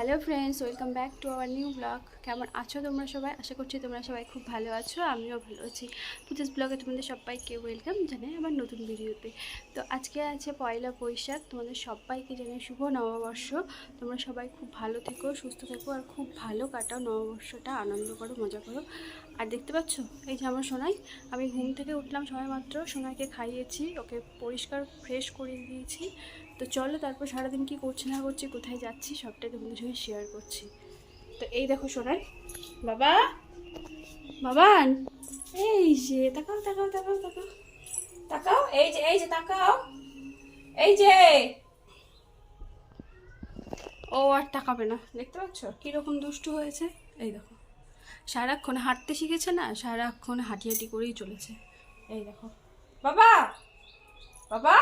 Hello friends, welcome back to our new blog. কেমন আছো তোমরা সবাই? আশা করছি তোমরা সবাই খুব ভালো আছো, আমিও ভালো আছি। পুতিস ব্লগে তোমাদের সবাইকে ওয়েলকাম জানাই আমার নতুন ভিডিওতে তো আজকে আছে পয়লা বৈশাখ, তোমাদের সবাইকে জানাই শুভ নববর্ষ। তোমরা সবাই খুব ভালো থেকো, সুস্থ থেকো আর খুব ভালো কাটাও নববর্ষটা, আনন্দ করো, মজা করো। আর দেখতে পাচ্ছ? এই যে আমার সোনাই, আমি ঘুম থেকে উঠলাম সবাই মাত্র সোনাইকে খাইয়েছি, ওকে পরিষ্কার ফ্রেশ করে দিয়েছি। তো চলো তারপর সারাদিন কি করছি না করছি, কোথায় যাচ্ছি, সবটাই তোমাদের সঙ্গে শেয়ার করছি। তো এই দেখো সোনাই বাবা! বাবান! এই যে, তাকাও তাকাও তাকাও তাকাও। তাকাও, এই যে এই যে, তাকাও। এই যে! ও আর তাকাবে না। দেখতে পাচ্ছ? কীরকম দুষ্টু হয়েছে? এই দেখো। সারাক্ষণ হাঁটতে শিখেছে না, সারাক্ষণ হাঁটি হাঁটি করেই চলেছে। এই দেখো। বাবা! বাবা!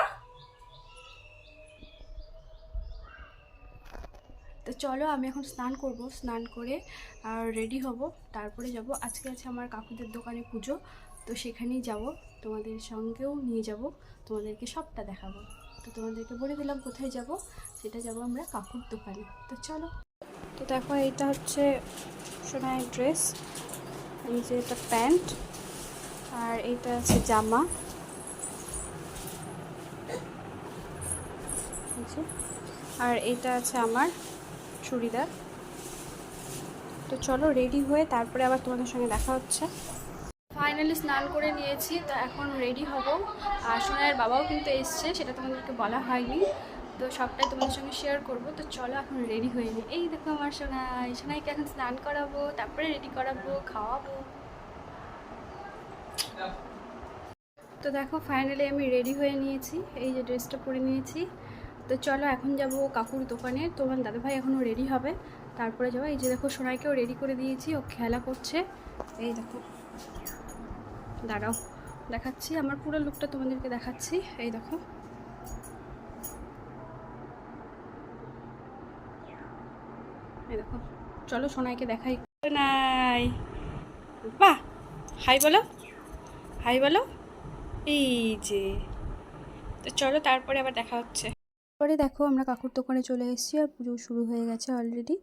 তো চলো আমি এখন স্নান করব। স্নান করে আর রেডি হব। তারপরে যাব। আজকে আছে আমার কাকুদের দোকানে পুজো। তো সেখানেই যাব। তোমাদের সঙ্গেও নিয়ে যাব। তোমাদেরকে সবটা দেখাবো। তো তোমাদেরকে বলে দিলাম কোথায় যাব। সেটা যাব আমরা কাকুর দোকানে। তো চলো। তো দেখো এটা হচ্ছে সোনার ড্রেস। এই যে এটা প্যান্ট। আর এইটা আছে জামা। আর এটা আছে আমার চুড়িদার। তো চলো রেডি হয়ে তারপরে আবার তোমাদের সঙ্গে দেখা হচ্ছে। ফাইনালি স্নান করে নিয়েছি, তো এখন রেডি হব। আর সোনাইয়ের বাবাও কিন্তু এসছে, সেটা তোমাদেরকে বলা হয়নি। তো সবটাই তোমাদের সঙ্গে শেয়ার করব। তো চলো এখন রেডি হয়ে নিই এই দেখো আমার সোনাই। সোনাইকে এখন স্নান করাবো, তারপরে রেডি করাবো, খাওয়াবো। তো দেখো ফাইনালি আমি রেডি হয়ে নিয়েছি। এই যে ড্রেসটা পরে নিয়েছি। তো চলো এখন যাব কাকুর দোকানে। তোমার দাদাভাই এখনও রেডি হবে। তারপরে যাব। এই যে দেখো, সোনাইকেও রেডি করে দিয়েছি। ও খেলা করছে। এই দেখো। দাঁড়াও, দেখাচ্ছি। আমার পুরো লুকটা তোমাদেরকে দেখাচ্ছি। এই দেখো। এই দেখো। চলো সোনাইকে দেখাই। নাই বাহ! হাই বলো। হাই বলো। এই যে। তো চলো, তারপরে আবার দেখা হচ্ছে। পরে দেখো আমরা কাকুর দোকানে চলে এসেছি আর পুজো শুরু হয়ে গেছে অলরেডি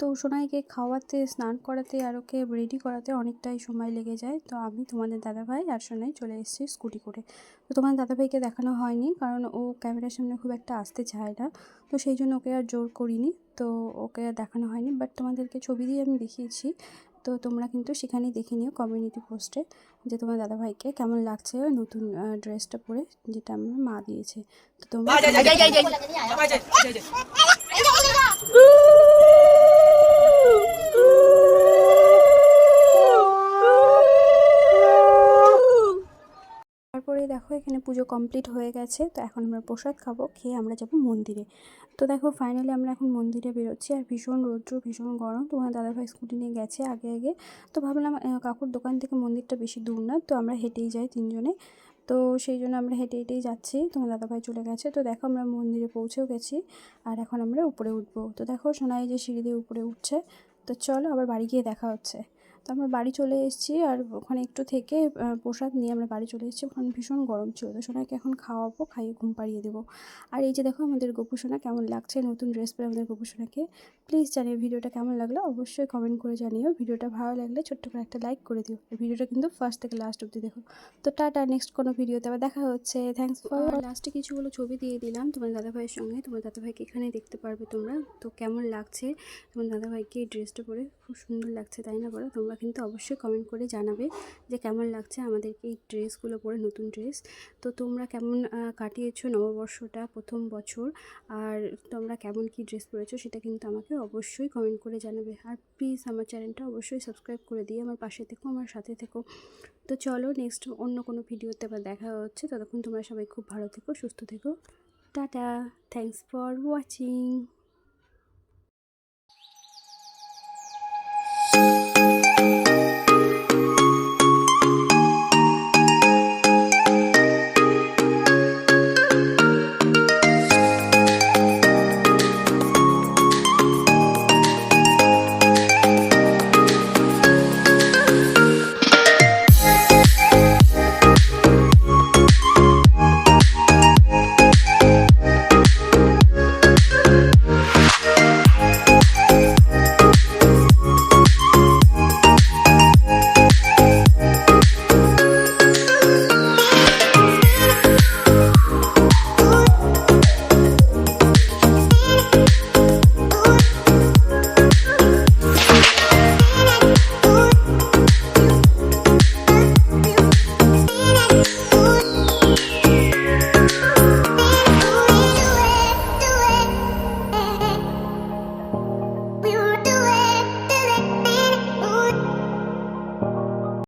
তো সোনাইকে খাওয়াতে, স্নান করাতে আর ওকে রেডি করাতে অনেকটাই সময় লেগে যায়। তো আমি তোমাদের দাদাভাই আর সোনাই চলে এসেছি স্কুটি করে। তো তোমার দাদাভাইকে দেখানো হয়নি কারণ ও ক্যামেরার সামনে খুব একটা আসতে চায় না। তো সেই জন্য ওকে আর জোর করিনি। তো ওকে আর দেখানো হয়নি। বাট তোমাদেরকে ছবি দিয়ে আমি দেখিয়েছি। তো তোমরা কিন্তু সেখানে দেখে নিও কমিউনিটি পোস্টে যে তোমার দাদাভাইকে কেমন লাগছে নতুন ড্রেসটা পরে যেটা আমার মা দিয়েছে তো তোমরা তারপরে দেখো, এখানে পুজো কমপ্লিট হয়ে গেছে। তো এখন আমরা প্রসাদ খাব, খেয়ে আমরা যাব মন্দিরে। তো দেখো ফাইনালি আমরা এখন মন্দিরে বেরোচ্ছি। আর ভীষণ রৌদ্র, ভীষণ গরম। তোমার দাদাভাই স্কুটি নিয়ে গেছে আগে আগে। তো ভাবলাম কাকুর দোকান থেকে মন্দিরটা বেশি দূর না। তো আমরা হেঁটেই যাই তিনজনে। তো সেই জন্য আমরা হেঁটে, হেঁটেই যাচ্ছি। তোমার দাদাভাই চলে গেছে। তো দেখো, আমরা মন্দিরে পৌঁছেও গেছি। আর এখন আমরা উপরে উঠবো। তো দেখো, সোনাই যে সিঁড়ি দিয়ে উপরে উঠছে। তো চলো, আবার বাড়ি গিয়ে দেখা হচ্ছে। তো আমরা বাড়ি চলে এসেছি আর ওখানে একটু থেকে প্রসাদ নিয়ে আমরা বাড়ি চলে এসেছি। ওখানে ভীষণ গরম ছিল, তো সোনাকে এখন খাওয়াবো, খাইয়ে ঘুম পাড়িয়ে দেবো। আর এই যে দেখো আমাদের গোপু সোনা কেমন লাগছে, নতুন ড্রেস পরে আমাদের গোপু সোনাকে। প্লিজ জানিও ভিডিওটা কেমন লাগল, অবশ্যই কমেন্ট করে জানিও। ভিডিওটা ভালো লাগলে ছোট্ট করে একটা লাইক করে দিও। ভিডিওটা কিন্তু ফার্স্ট থেকে লাস্ট অবধি দেখো। তো টাটা নেক্সট কোনো ভিডিওতে আবার দেখা হচ্ছে। থ্যাংকস ফর লাস্টে কিছুগুলো ছবি দিয়ে দিলাম তোমার দাদাভাইয়ের সঙ্গে। তোমার দাদাভাইকে এখানে দেখতে পারবে তোমরা। তো কেমন লাগছে তোমার দাদাভাইকে এই ড্রেসটা পরে? খুব সুন্দর লাগছে, তাই না বলো? তোমরা কিন্তু অবশ্যই কমেন্ট করে জানাবে যে কেমন লাগছে আমাদেরকে এই ড্রেসগুলো পরে নতুন ড্রেস। তো তোমরা কেমন কাটিয়েছো নববর্ষটা, প্রথম বছর, আর তোমরা কেমন কি ড্রেস পরেছো সেটা কিন্তু আমাকে অবশ্যই কমেন্ট করে জানাবে। আর প্লিজ আমার চ্যানেলটা অবশ্যই সাবস্ক্রাইব করে দিয়ে আমার পাশে থেকো, আমার সাথে থেকো। তো চলো নেক্সট অন্য কোনো ভিডিওতে আবার দেখা হচ্ছে। ততক্ষণ তোমরা সবাই খুব ভালো থেকো, সুস্থ থেকো। টাটা! Thanks for watching